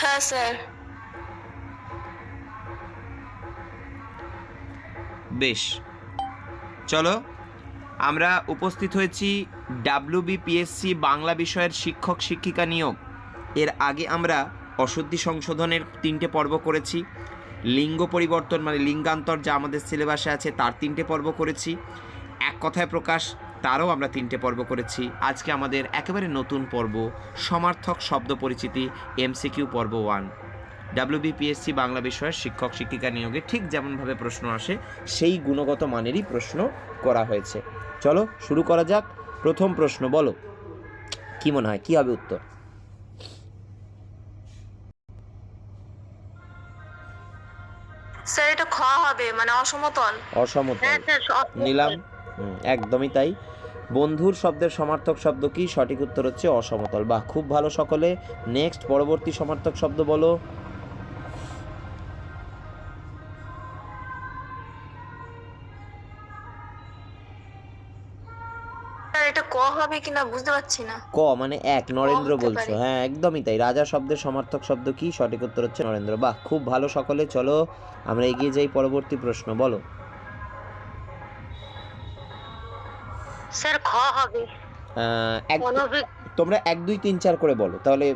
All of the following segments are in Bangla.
হ্যাঁ স্যার। বেশ। চলো, আমরা উপস্থিত হয়েছি ডাব্লিউবিপিএসসি বাংলা বিষয়ের শিক্ষক শিক্ষিকা নিয়োগ। এর আগে আমরা অশুদ্ধি সংশোধনের তিনটে পর্ব করেছি। লিঙ্গ পরিবর্তন মানে লিঙ্গান্তর যা আমাদের সিলেবাসে আছে, তার তিনটে পর্ব করেছি। এক কথায় প্রকাশ তারও আমরা তিনটে পর্ব করেছি। আজকে আমাদের একেবারে নতুন পর্ব সমার্থক শব্দ পরিচিতি এমসিকিউ পর্ব ওয়ান। ডাব্লিউবিপিএসসি বাংলা বিষয়ের শিক্ষক শিক্ষিকা নিয়োগে ঠিক যেমনভাবে প্রশ্ন আসে সেই গুণগত মানেরই প্রশ্ন করা হয়েছে। চলো শুরু করা যাক। প্রথম প্রশ্ন বলো। কি মনে হয় কি হবে উত্তর? স্যার এটা খ হবে মানে অসমতল। অসমতল। হ্যাঁ নিলাম। একদমই তাই। বন্ধুর শব্দের সমার্থক শব্দ কি? সঠিক উত্তর হচ্ছে অসমতল। বাহ খুব ভালো সকলে। নেক্সট পরবর্তী সমার্থক শব্দ বলো। ক হবে কিনা বুঝতে পারছি না। ক মানে এক নরেন্দ্র বলছো। হ্যাঁ একদমই তাই। রাজা শব্দের সমার্থক শব্দ কি? সঠিক উত্তর হচ্ছে নরেন্দ্র। বাহ খুব ভালো সকলে। চলো আমরা এগিয়ে যাই পরবর্তী প্রশ্ন। বলো। স্যার খ হবে। এক তোমরা এক দুই তিন চার করে বলো তাহলে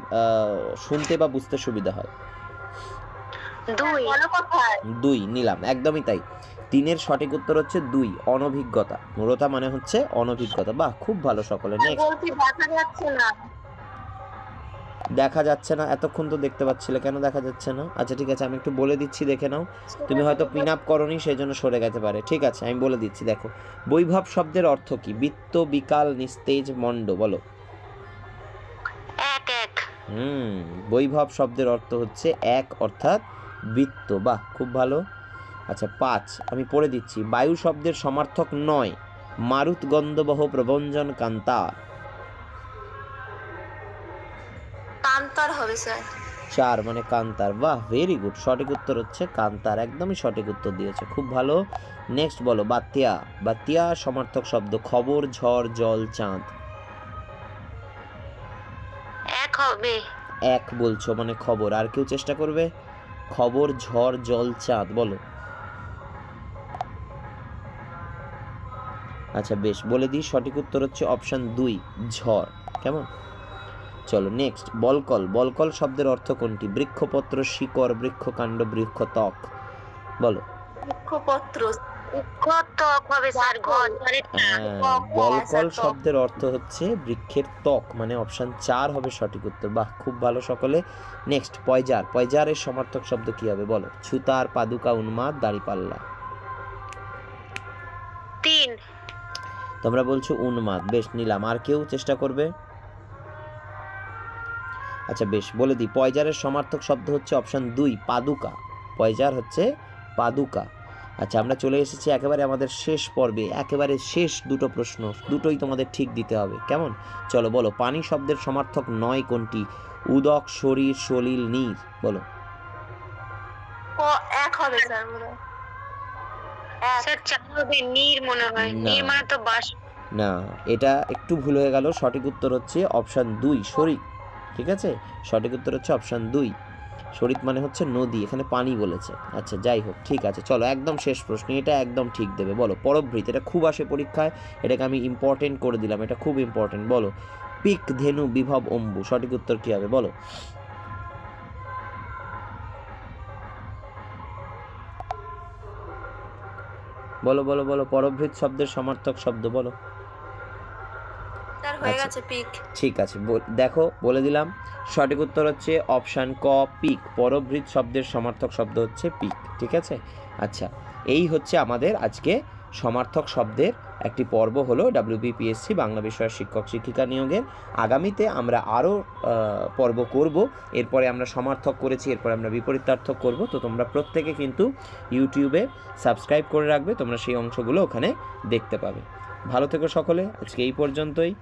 শুনতে বা বুঝতে সুবিধা হয়। দুই। দুই নিলাম একদমই তাই। তিনের সঠিক উত্তর হচ্ছে দুই অনভিজ্ঞতা। মূলতা মানে হচ্ছে অনভিজ্ঞতা। বাহ খুব ভালো সকলে নেক্সট বলছি দেখা যাচ্ছে না। এতক্ষণ তো দেখতে পাচ্ছিলে কেন দেখা যাচ্ছে না? আচ্ছা ঠিক আছে আমি একটু বলে দিচ্ছি দেখে নাও। তুমি হয়তো পিন আপ করনি সেই জন্য সরে যেতে পারে। ঠিক আছে আমি বলে দিচ্ছি দেখো। বৈভব শব্দের অর্থ কি? বৃত্ত বিকাল নিস্তেজ মণ্ড বলো। এক এক। হুম বৈভব শব্দের অর্থ হচ্ছে এক অর্থাৎ বৃত্ত। বাহ খুব ভালো। আচ্ছা পাঁচ আমি পড়ে দিচ্ছি। বায়ু শব্দের সমার্থক নয়। মারুত গন্ধবহ প্রবঞ্জন কান্তার কান্তার হবে স্যার। চার মানে কান্তার। বাহ ভেরি গুড সঠিক উত্তর হচ্ছে কান্তার। একদমই সঠিক উত্তর দিয়েছে। খুব ভালো। নেক্সট বলো বাতিয়া। বাতিয়া সমার্থক শব্দ। খবর ঝড় জল চাঁদ। এক হবে। এক বলছো মানে খবর। আর কেউ চেষ্টা করবে? খবর ঝড় জল চাঁদ বলো। আচ্ছা বেশ। বলে দিই সঠিক উত্তর হচ্ছে অপশন দুই ঝড়। কেমন? চলো নেক্সট বলকল বলকল শব্দের অর্থ কোনটি? বৃক্ষপত্র শিকড় বৃক্ষকাণ্ড বৃক্ষত্বক বলো। বৃক্ষপত্র ঘর হ্যাঁ, বলকল শব্দের অর্থ হচ্ছে বৃক্ষের ত্বক মানে অপশন চার হবে সঠিক উত্তর। বাহ খুব ভালো সকলে। নেক্সট পয়জার। পয়জারের সমার্থক শব্দ কি হবে? বলো। ছুতার পাদুকা উন্মাদ দাড়িপাল্লা। তিন। তোমরা বলছো উন্মাদ। বেশ নিলাম। আর কেউ চেষ্টা করবে? আচ্ছা বেশ বলে দিই। পয়জারের সমার্থক শব্দ হচ্ছে অপশন দুই পাদুকা। পয়জার হচ্ছে পাদুকা। আচ্ছা আমরা চলে এসেছি একেবারে আমাদের শেষ পর্বে। একেবারে শেষ দুটো প্রশ্ন দুটোই তোমাদের ঠিক দিতে হবে। কেমন? চলো বলো পানি শব্দের সমার্থক নয় কোনটি? উদক শরীর সলিল নীর বলো। এক হবে স্যার স্যার চার হবে নীর মনে হয়। না। নীর মানে তো বাস না এটা একটু ভুল হয়ে গেল। সঠিক উত্তর হচ্ছে অপশান দুই শরিক ঠিক আছে? সঠিক উত্তর হচ্ছে অপশান দুই। শরিক মানে হচ্ছে নদী, এখানে পানি বলেছে। আচ্ছা যাই হোক, ঠিক আছে, চলো, একদম শেষ প্রশ্ন, এটা একদম ঠিক দেবে। বলো পরবৃত এটা খুব আসে পরীক্ষায়, এটাকে আমি ইম্পর্টেন্ট করে দিলাম, এটা খুব ইম্পর্টেন্ট বলো। পিক, ধেনু, বিভব, অম্বু, সঠিক উত্তর কী হবে, বলো? বলো বলো বলো পরভৃত শব্দের সমার্থক শব্দ, বলো। স্যার হয়ে আচ্ছা। গেছে পিক ঠিক আছে দেখো বলে দিলাম। সঠিক উত্তর হচ্ছে অপশান ক পিক পরভৃত শব্দের সমার্থক শব্দ হচ্ছে পিক ঠিক আছে? আচ্ছা এই হচ্ছে আমাদের আজকে সমার্থক শব্দের একটি পর্ব হলো ডাব্লিউবিপিএসসি বাংলা বিষয়ের শিক্ষক শিক্ষিকা নিয়োগের। আগামীতে আমরা আরও পর্ব করব। এরপরে আমরা সমার্থক করেছি এরপরে আমরা বিপরীতার্থক করব। তো তোমরা প্রত্যেকে কিন্তু ইউটিউবে সাবস্ক্রাইব করে রাখবে তোমরা সেই অংশগুলো ওখানে দেখতে পাবে। ভালো থেকো সকলে। আজকে এই পর্যন্তই।